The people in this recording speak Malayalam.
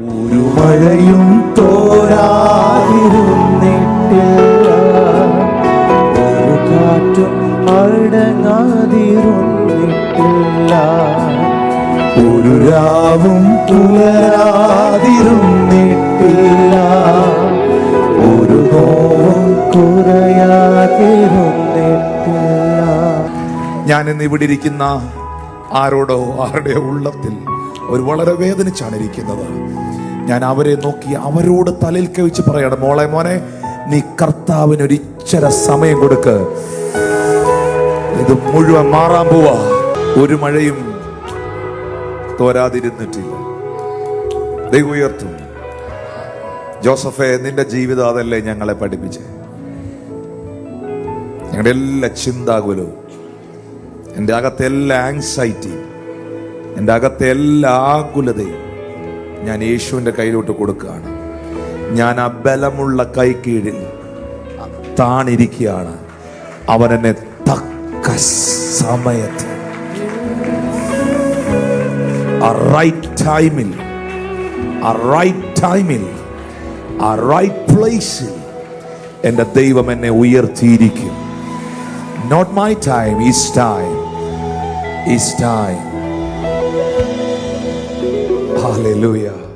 ഒരു മഴയും തോരാതിരുന്നിട്ടില്ല. ഒരു കാറ്റും അടങ്ങാതിരുന്നിട്ടില്ല. ഒരു രാവും തുലരാതിരുന്നിട്ടില്ല. ഒരു നോവും കുറയാതിരുന്നിട്ടില്ല ഞാൻ ഇന്ന് ഇവിടെ ഇരിക്കുന്ന ആരോടോ ആരുടെയോ ഉള്ളത്തിൽ ഒരു വളരെ വേദനിച്ചാണ് ഇരിക്കുന്നത്. ഞാൻ അവരെ നോക്കി അവരോട് തലയിൽ കവിച്ച് പറയണം മോളെ മോനെ നീ കർത്താവിന് ഒരു ഇച്ചര സമയം കൊടുക്ക്. ഇത് മുഴുവൻ മാറാൻ പോവാ. ഒരു മഴയും തോരാതിരുന്നിട്ടില്ല. ദൈവം ഉയർത്തും. ജോസഫെ നിന്റെ ജീവിതം അതല്ലേ ഞങ്ങളെ പഠിപ്പിച്ചേ. ഞങ്ങളുടെ എല്ലാ ചിന്താകുലവും എന്റെ അകത്തെ എല്ലാ ആങ്സൈറ്റിയും എന്റെ അകത്തെ എല്ലാ ആകുലതയും ഞാൻ യേശുവിന്റെ കയ്യിലോട്ട് കൊടുക്കുകയാണ്. ഞാൻ ആ ബലമുള്ള കൈ കീഴിൽ താണിരിക്കുകയാണ്. അവൻ എന്നെ തക്ക സമയത്ത് എന്റെ ദൈവം എന്നെ ഉയർത്തിയിരിക്കും. Not my time is time is time Hallelujah.